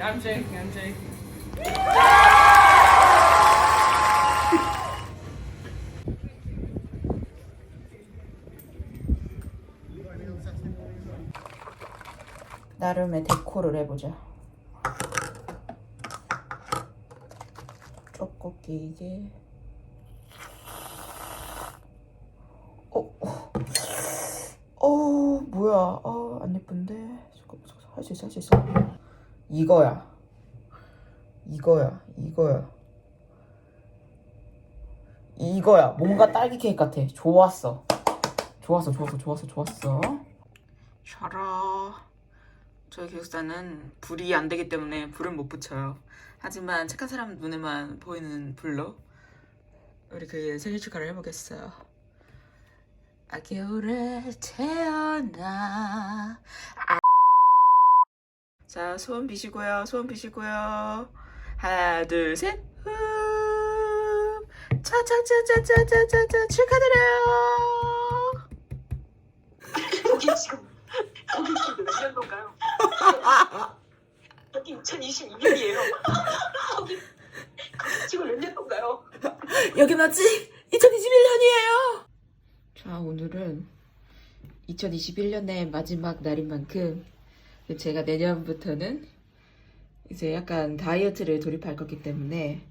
I'm joking. I'm joking. 나름의 데코를 해보자. 조금 길게. 어, 어, 어 뭐야? 아, 안 예쁜데. 잠깐만, 할수 있어, 할 수 있어. 이거야. 이거야, 이거야. 이거야. 뭔가 딸기 케이크 같아. 좋았어. 좋았어, 좋았어, 좋았어, 좋았어. 샤라. 저희 기숙사는 불이 안 되기 때문에 불은 못 붙여요. 하지만 착한 사람 눈에만 보이는 불로 우리 그 생일 축하를 해보겠어요. 아 겨울에 태어나. 아. 자 소원 비시고요. 소원 비시고요. 하나 둘 셋. 후. 차차차차차차차차 축하드려요. 거기 지금 거기 지금 몇 년도인가요? 여기 2022년이에요. 거기 거기 지금 몇 년도인가요? 여기 맞지? 2021년이에요. 자, 오늘은 2021년의 마지막 날인 만큼 제가 내년부터는 이제 약간 다이어트를 돌입할 거기 때문에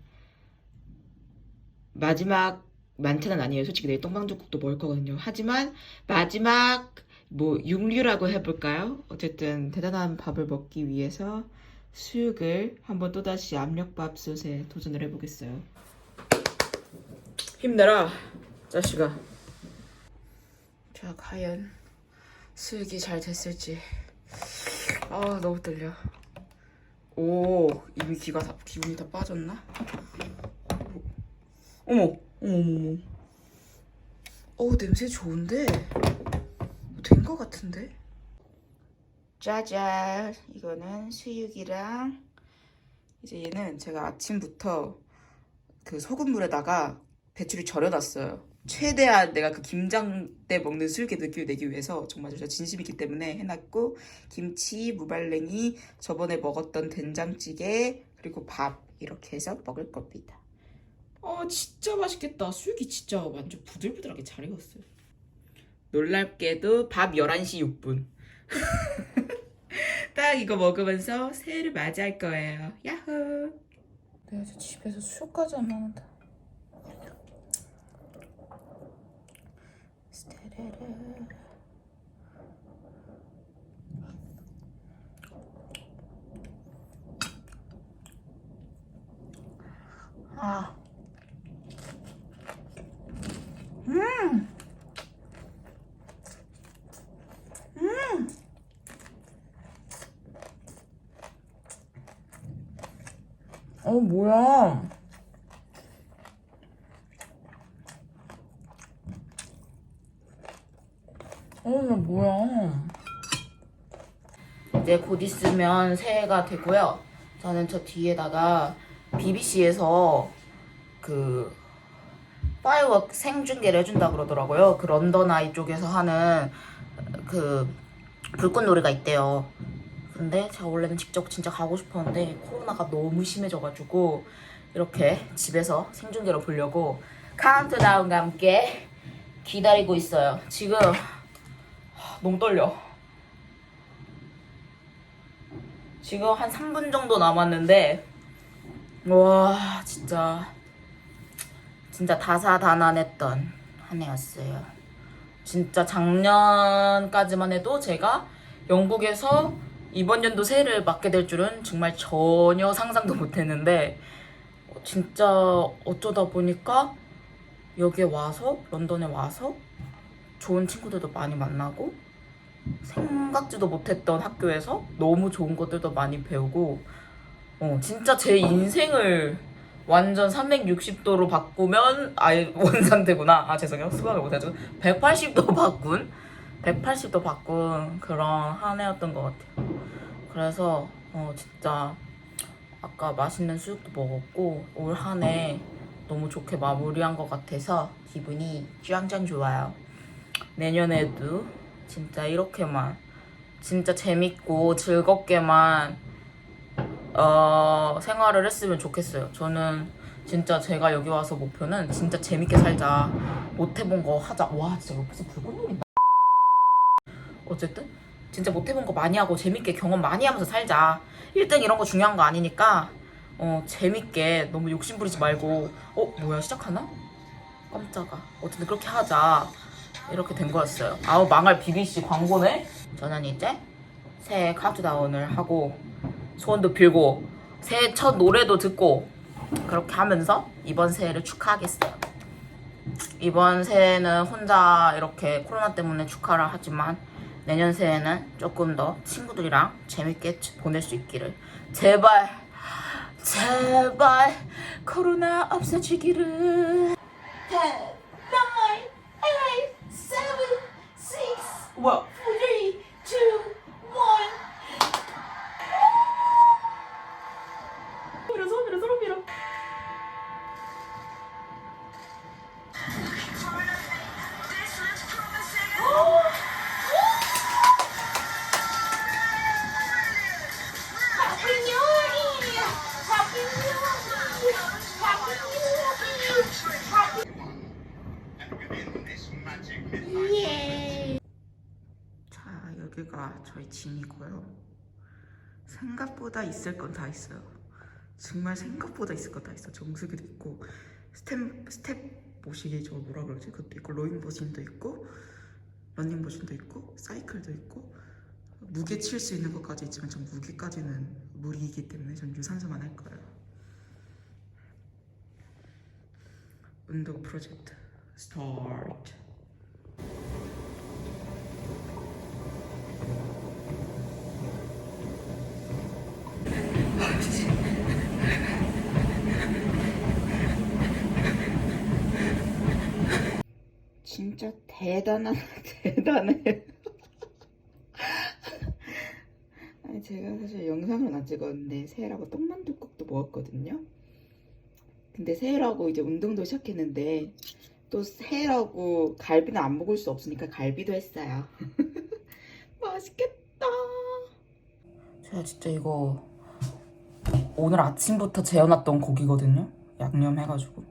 마지막 많게는 아니에요. 솔직히 내일 똥방죽국도 먹을 거거든요. 하지만 마지막 뭐 육류라고 해볼까요? 어쨌든 대단한 밥을 먹기 위해서 수육을 한번 또다시 압력밥솥에 도전을 해보겠어요. 힘내라, 자식아. 자, 과연 수육이 잘 됐을지. 아, 너무 떨려. 오, 이미 기가 다, 기분이 다 빠졌나? 어머, 어머, 어머, 어머. 어, 냄새 좋은데? 된 거 같은데? 짜잔, 이거는 수육이랑 이제 얘는 제가 아침부터 그 소금물에다가 배추를 절여놨어요. 최대한 내가 그 김장 때 먹는 수육의 느낌을 내기 위해서 정말 진짜 진심이기 때문에 해놨고 김치, 무발랭이, 저번에 먹었던 된장찌개 그리고 밥 이렇게 해서 먹을 겁니다. 어 진짜 맛있겠다. 수육이 진짜 완전 부들부들하게 잘 익었어요. 놀랍게도 밥 11시 6분. 딱 이거 먹으면서 새해를 맞이할 거예요. 야호. 내가 이제 집에서 수육까지 안 먹는다. 아. 음. 어 뭐야? 어, 이게 뭐야? 이제 곧 있으면 새해가 되고요. 저는 저 뒤에다가 BBC에서 그 파이어워크 생중계를 해준다 그러더라고요. 그 런던 아이 쪽에서 하는 그 불꽃놀이가 있대요. 근데 제가 원래는 직접 진짜 가고 싶었는데 코로나가 너무 심해져가지고 이렇게 집에서 생중계로 보려고 카운트다운과 함께 기다리고 있어요. 지금 하, 너무 떨려. 지금 한 3분 정도 남았는데 와 진짜 진짜 다사다난했던 한 해였어요. 진짜 작년까지만 해도 제가 영국에서 이번 연도 새해를 맞게 될 줄은 정말 전혀 상상도 못했는데 어, 진짜 어쩌다 보니까 여기에 와서 런던에 와서 좋은 친구들도 많이 만나고 생각지도 못했던 학교에서 너무 좋은 것들도 많이 배우고 어 진짜 제 인생을 완전 360도로 바꾸면 아예 원상태구나. 아 죄송해요. 수학을 못해서 180도 바꾼? 180도 바꾼 그런 한 해였던 것 같아요. 그래서 어 진짜 아까 맛있는 수육도 먹었고 올 한 해 너무 좋게 마무리한 것 같아서 기분이 짱짱 좋아요. 내년에도 진짜 이렇게만 진짜 재밌고 즐겁게만 어, 생활을 했으면 좋겠어요. 저는 진짜 제가 여기 와서 목표는 진짜 재밌게 살자. 못 해본 거 하자. 와 진짜 옆에서 불꽃 놀린다. 어쨌든 진짜 못 해본 거 많이 하고 재밌게 경험 많이 하면서 살자. 1등 이런 거 중요한 거 아니니까 어 재밌게 너무 욕심 부리지 말고 어 뭐야 시작하나? 깜짝아. 어쨌든 그렇게 하자. 이렇게 된 거였어요. 아우 망할 BBC 광고네. 저는 이제 새해 카운트다운을 하고 소원도 빌고 새해 첫 노래도 듣고 그렇게 하면서 이번 새해를 축하하겠어요. 이번 새해는 혼자 이렇게 코로나 때문에 축하를 하지만 내년 새해는 조금 더 친구들이랑 재밌게 보낼 수 있기를 제발 제발 코로나 없어지기를 well 여기가 저희 짐이고요. 생각보다 있을 건 다 있어요. 정말 생각보다 있을 건 다 있어. 정수기도 있고 스텝 스텝 보시기 저 뭐라 그러지? 그것도 있고 로잉 머신도 있고 러닝 머신도 있고 사이클도 있고 무게 칠 수 있는 것까지 있지만 전 무게까지는 무리이기 때문에 전 유산소만 할 거예요. 운동 프로젝트 스타트. 진짜 대단한 대단해. 아니 제가 사실 영상을 안 찍었는데 새해라고 떡만둣국도 먹었거든요. 근데 새해라고 이제 운동도 시작했는데 또 새해라고 갈비는 안 먹을 수 없으니까 갈비도 했어요. 맛있겠다. 제가 진짜 이거 오늘 아침부터 재워놨던 고기거든요. 양념 해가지고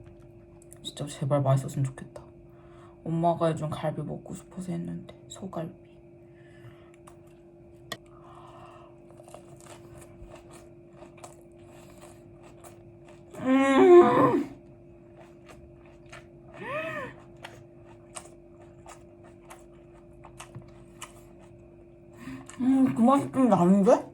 진짜 제발 맛있었으면 좋겠다. 엄마가 요즘 갈비 먹고 싶어서 했는데 소갈비. 음. 음, 그 맛이 좀 나는데?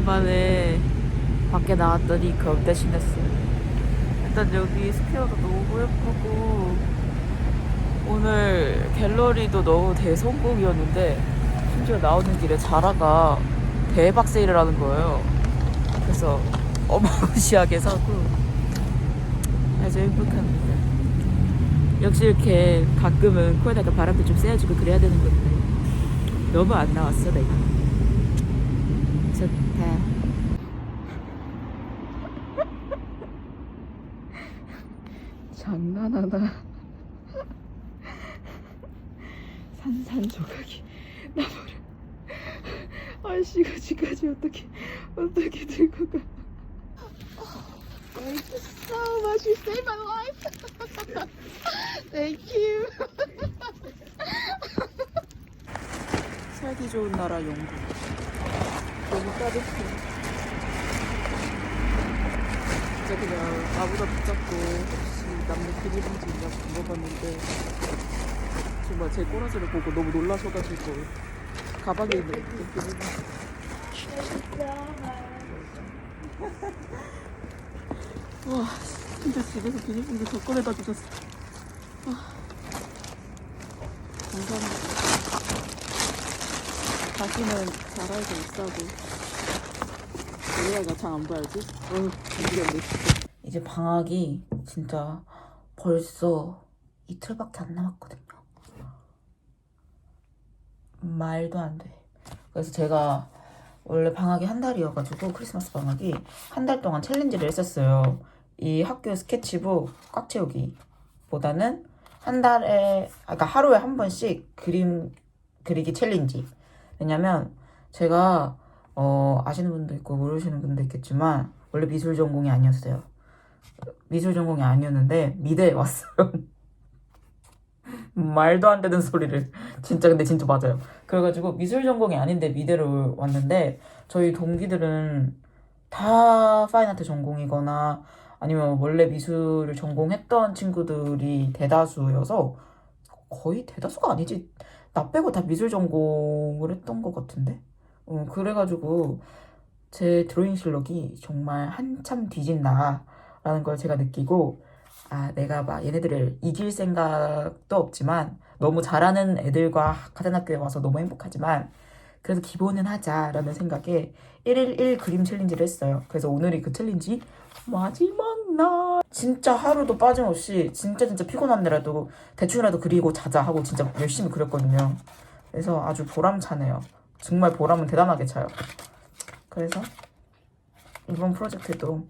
오랜만에 밖에 나왔더니 겁대신했어요. 일단 여기 스퀘어도 너무 예쁘고 오늘 갤러리도 너무 대성공이었는데 심지어 나오는 길에 자라가 대박 세일을 하는 거예요. 그래서 어마무시하게 사고 아주 행복합니다. 역시 이렇게 가끔은 코에다가 바람도 좀 쐬어주고 그래야 되는 건데 너무 안 나왔어 내가. 좋다. 장난하나. 산산조각이 나무를 아씨가 지까지 어떻게 어떻게 들고 가? Thank you so much. You saved my life. Thank you. 살기 좋은 나라 영국. 너무 따뜻해. 진짜 그냥 나보다 붙잡고 혹시 남는 비닐봉지 있냐고 물어봤는데 정말 제 꼬라지를 보고 너무 놀라셔가지고 가방에 있는 그 비닐봉지 와 진짜 집에서 비닐봉지 더 꺼내다 주셨어 와, 감사합니다 다시는 자라에서 못 사고 우리가 잘안 봐야지 어휴 모르겠네 이제 방학이 진짜 벌써 이틀밖에 안 남았거든요 말도 안돼 그래서 제가 원래 방학이 한 달이어가지고 크리스마스 방학이 한 달 동안 챌린지를 했었어요. 이 학교 스케치북 꽉 채우기 보다는 한 달에, 아, 그러니까 하루에 한 번씩 그림 그리기 챌린지. 왜냐면 제가 어, 아시는 분도 있고 모르시는 분도 있겠지만 원래 미술 전공이 아니었어요. 미술 전공이 아니었는데 미대에 왔어요. 말도 안 되는 소리를 진짜 근데 진짜 맞아요. 그래가지고 미술 전공이 아닌데 미대로 왔는데 저희 동기들은 다 파인아트 전공이거나 아니면 원래 미술을 전공했던 친구들이 대다수여서 거의 대다수가 아니지 나 빼고 다 미술 전공을 했던 것 같은데 어, 그래가지고 제 드로잉 실력이 정말 한참 뒤진다라는 걸 제가 느끼고 아 내가 막 얘네들을 이길 생각도 없지만 너무 잘하는 애들과 같은 학교에 와서 너무 행복하지만 그래도 기본은 하자라는 생각에 1일 1 그림 챌린지를 했어요. 그래서 오늘이 그 챌린지 마지막 날. 진짜 하루도 빠짐없이 진짜 진짜 피곤한데라도 대충이라도 그리고 자자 하고 진짜 열심히 그렸거든요. 그래서 아주 보람차네요. 정말 보람은 대단하게 차요. 그래서 이번 프로젝트도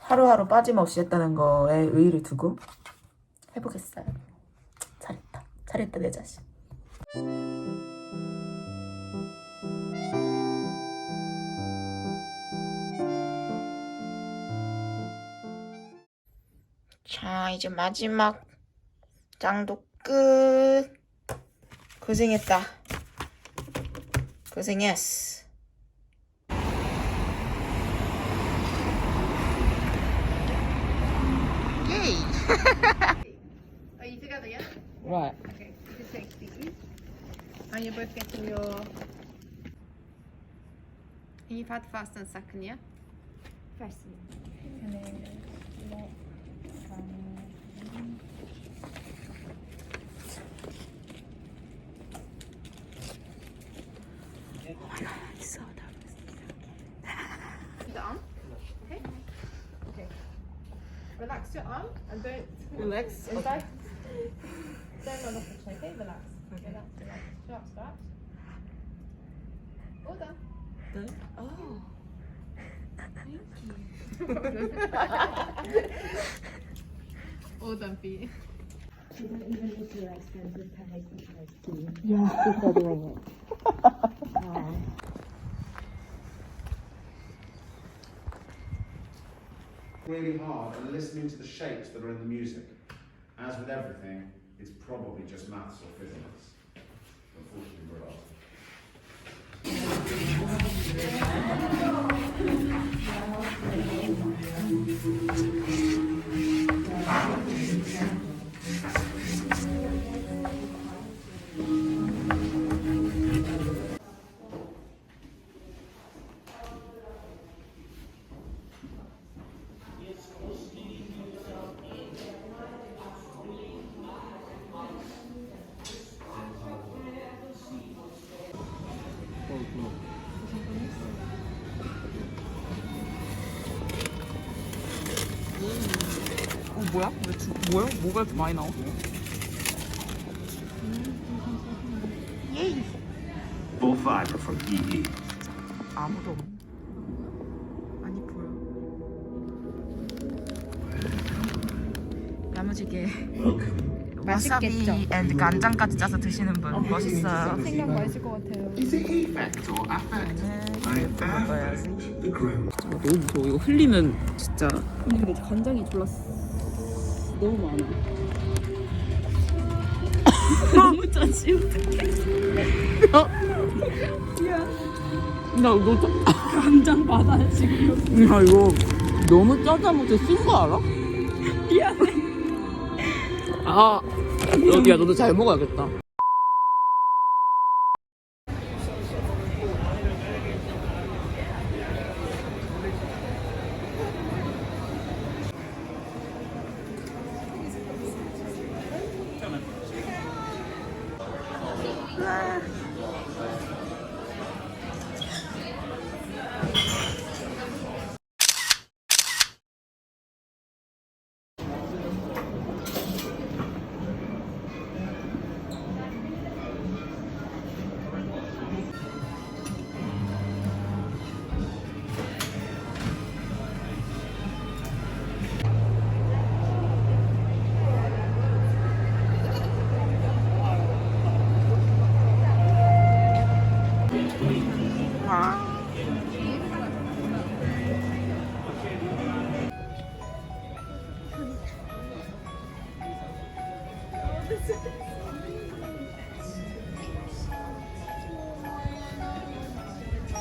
하루하루 빠짐없이 했다는 거에 의의를 두고 해보겠어요. 잘했다. 잘했다 내 자신. 자, 이제 마지막 장도 끝. 고생했다. 고생했어. 예이. Are you together, yeah? Right. Okay, you take these. And you're both getting your. And you've had first and second, yeah? First. The relax your arm and don't relax. In fact, don't run off the chair. Okay, relax. Okay. Relax, relax. Relax, relax. All done. Done. Oh. Thank you. All done for you. You don't even look to like spend this Yeah, she's doing it. really hard and listening to the shapes that are in the music. As with everything, it's probably just maths or physics. Unfortunately, we're off. 뭐야? 왜 주, 뭐야? 뭐가 이렇게 많이 나와? Fiber from EE. 아무도 없. 많이 보여. 야무지게 맛있겠죠? 와사비 앤 간장까지 짜서 드시는 분 멋있어요. 생각 맛있을 것 같아요. Is it effect or affect? I affect the ground. 아, 너무 무서워. 이거 흘리면 진짜 근데 간장이 졸라 너무 많아. 너무 짜지 나너 간장 받아 지금. 야 이거 너무 짜다 못해 쓴 거 알아? 미안해. 아 여기야 너도 잘 먹어야겠다.